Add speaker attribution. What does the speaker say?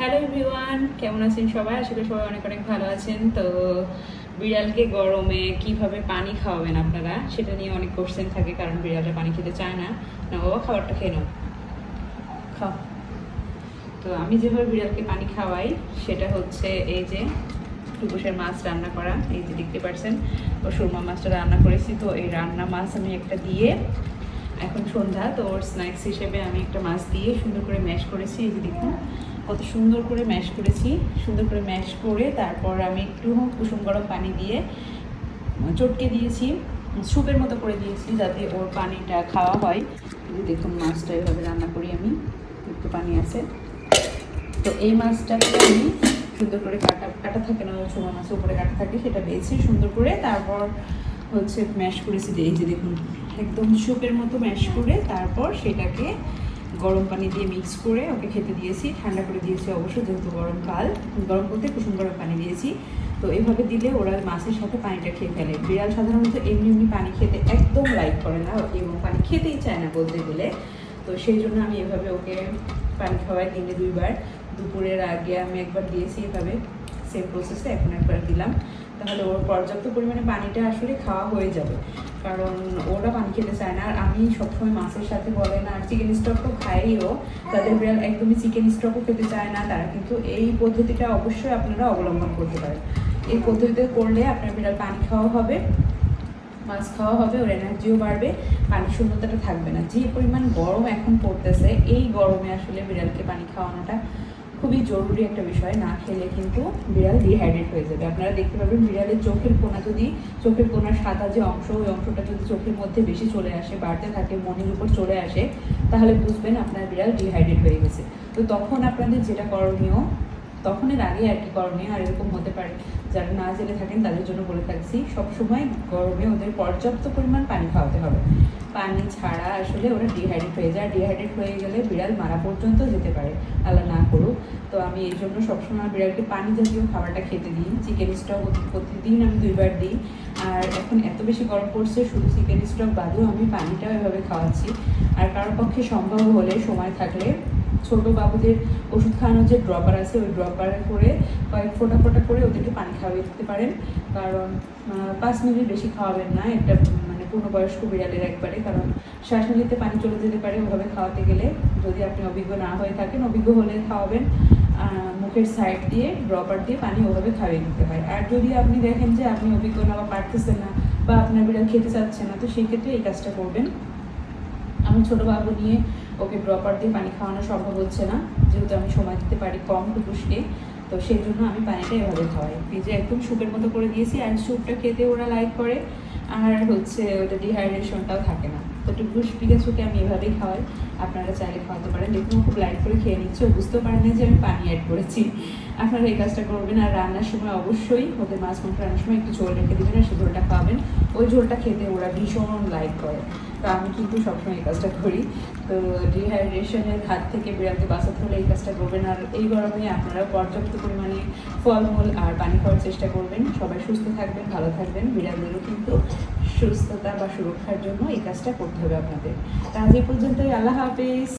Speaker 1: Hello everyone কেমন আছেন সবাই? আশা করি সবাই অনেক অনেক ভালো আছেন। তো বিড়ালকে গরমে কীভাবে পানি খাওয়াবেন আপনারা? সেটা নিয়ে অনেক কোশ্চেন থাকে, কারণ বিড়ালটা পানি খেতে চায় না। না বাবা খাবারটা খেয়ে নাও। খাও। তো আমি যেভাবে বিড়ালকে পানি খাওয়াই, সেটা হচ্ছে এই যে টুকুসের মাছ রান্না করা। এই যে দেখতে পাচ্ছেন ও সুরমা মাছটা রান্না করেছি। তো এই রান্না মাছ আমি একটা দিয়ে এখন সন্ধ্যা, তো ওর স্ন্যাক্স হিসেবে আমি একটা মাছ দিয়ে সুন্দর করে ম্যাশ করেছি, এই যে দেখুন, কত সুন্দর করে ম্যাশ করেছি। সুন্দর করে ম্যাশ করে তারপর আমি একটু কুসুম গরম পানি দিয়ে চটকে দিয়েছি, স্যুপের মতো করে দিয়েছি যাতে ওর পানিটা খাওয়া হয়। দেখুন, মাছটা এভাবে রান্না করি আমি, একটু পানি আছে। তো এই মাছটাকে আমি সুন্দর করে কাটা কাটা থাকে না ছোটো মাছের উপরে কাটা থাকে, সেটা বেছে সুন্দর করে তারপর হচ্ছে ম্যাশ করেছি এই যে দেখুন, একদম স্যুপের মতো ম্যাশ করে তারপর সেটাকে গরম পানি দিয়ে মিক্স করে ওকে খেতে দিয়েছি, ঠান্ডা করে দিয়েছি অবশ্য যেহেতু গরমকাল গরম করতে কুসুম গরম পানি দিয়েছি। তো এইভাবে দিলে ওরা মাছের সাথে পানিটা খেয়ে ফেলে। বিড়াল সাধারণত এমনি এমনি পানি খেতে একদম লাইক করে না এবং পানি খেতেই চায় না বলতে গেলে। তো সেই জন্য আমি এভাবে ওকে পানি খাওয়াই দিনে দুইবার। দুপুরের আগে আমি একবার দিয়েছি এভাবে। সেম প্রসেসে এখন একবার দিলাম। তাহলে ওর পর্যাপ্ত পরিমাণে পানিটা আসলে খাওয়া হয়ে যাবে। কারণ ওরা পানি খেতে চায় না। আর আমি সবসময় মাছের সাথে বলে না, আর চিকেন স্টক তো খাইও তাদের বিড়াল একদমই চিকেন স্টকও খেতে চায় না। তারা কিন্তু এই পদ্ধতিটা অবশ্যই আপনারা অবলম্বন করতে পারেন। এই পদ্ধতিতে করলে আপনার বিড়াল পানি খাওয়া হবে, মাছ খাওয়া হবে, ওর এনার্জিও বাড়বে পানি শূন্যতাটা থাকবে না। যে পরিমাণ গরম এখন পড়তেছে, এই গরমে আসলে বিড়ালকে পানি খাওয়ানোটা খুবই জরুরি একটা বিষয়, না খেলে কিন্তু বিড়াল ডিহাইড্রেট হয়ে যাবে। আপনারা দেখতে পাবেন বিড়ালের চোখের কোনা যদি, চোখের কোনার সাদা যে অংশ, ওই অংশটা যদি চোখের মধ্যে বেশি চলে আসে, বাড়তে থাকে, মনের উপর চলে আসে, তাহলে বুঝবেন আপনার বিড়াল ডিহাইড্রেট হয়ে গেছে। তো তখন আপনাদের যেটা করণীয় তখনের আগে আর কি করণীয় আর এরকম হতে পারে। যারা না জেনে থাকেন তাদের জন্য বলে থাকছি, সবসময় গরমে ওদের পর্যাপ্ত পরিমাণ পানি খাওয়াতে হবে। পানি ছাড়া আসলে ওরা ডিহাইড্রেট হয়ে যায়। ডিহাইড্রেট হয়ে গেলে বিড়াল মারা পর্যন্ত যেতে পারে। আল্লাহ না করুক। তো আমি এই জন্য সবসময় বিড়ালকে পানি জাতীয় খাবারটা খেতে দিই। চিকেন স্টক প্রতিদিন আমি দুইবার দিই। আর এখন এত বেশি গরম পড়ছে, শুধু চিকেন স্টক বাদেও আমি পানিটাও এভাবে খাওয়াচ্ছি। আর কারোর পক্ষে সম্ভব হলে সময় থাকলে ছোট বাবুদের ওষুধ খাওয়ানোর যে ড্রপার আছে, ওই ড্রপারে করে কয়েক ফোঁটা ফোঁটা করে ওদেরকে পানি খাওয়াই দিতে পারেন। কারণ পাঁচ মিনিট বেশি খাওয়াবেন না একটা মানে পূর্ণবয়স্ক বিড়ালের একবারে। কারণ শ্বাস নিতে পানি চলে যেতে পারে ওভাবে খাওয়াতে গেলে। যদি আপনি অভিজ্ঞ না হয়ে থাকেন, অভিজ্ঞ হলে খাওয়াবেন। মুখের সাইড দিয়ে ড্রপার দিয়ে পানি ওভাবে খাইয়ে দিতে হয় আর যদি আপনি দেখেন যে আপনি অভিজ্ঞ না বা পারতেছেন না বা আপনার বিড়াল খেতে চাচ্ছে না, তো সেই ক্ষেত্রে এই কাজটা করবেন। আমি ছোট বাবু নিয়ে ওকে প্রপার দিয়ে পানি খাওয়ানো সম্ভব হচ্ছে না। যেহেতু আমি সময় দিতে পারি কম টুকুসকে, তো সেই জন্য আমি পানিটা এভাবে খাওয়াই। যে একদম স্যুপের মতো করে দিয়েছি আর স্যুপটা খেতে ওরা লাইক করে। আর হচ্ছে ওটা ডিহাইড্রেশনটাও থাকে না। তো টুকুস পিকাচুকে আমি এভাবেই খাওয়াই। আপনারা চাইলে খাওয়াতে পারেন। দেখুন খুব লাইট করে খেয়ে নিচ্ছে। বুঝতেও পারে না যে আমি পানি অ্যাড করেছি। আপনারা এই কাজটা করবেন আর রান্নার সময় অবশ্যই ওদের মাছ মাংস রান্নার সময় একটু ঝোল রেখে দেবেন আর সেই ঝোলটা খাওয়াবেন ওই ঝোলটা খেতে ওরা ভীষণ লাইক করে। তো আমি কিন্তু সবসময় এই কাজটা করি। তো ডিহাইড্রেশনের হাত থেকে বিড়ালকে বাঁচাতে হলে এই কাজটা করবেন। আর এই গরমে আপনারা পর্যাপ্ত পরিমাণে ফলমূল আর পানি খাওয়ার চেষ্টা করবেন। সবাই সুস্থ থাকবেন, ভালো থাকবেন। বিড়ালদেরও কিন্তু সুস্থতা বা সুরক্ষার জন্য এই কাজটা করতে হবে আপনাদের। তাহলে পর্যন্তই। আল্লাহ হাফিজ।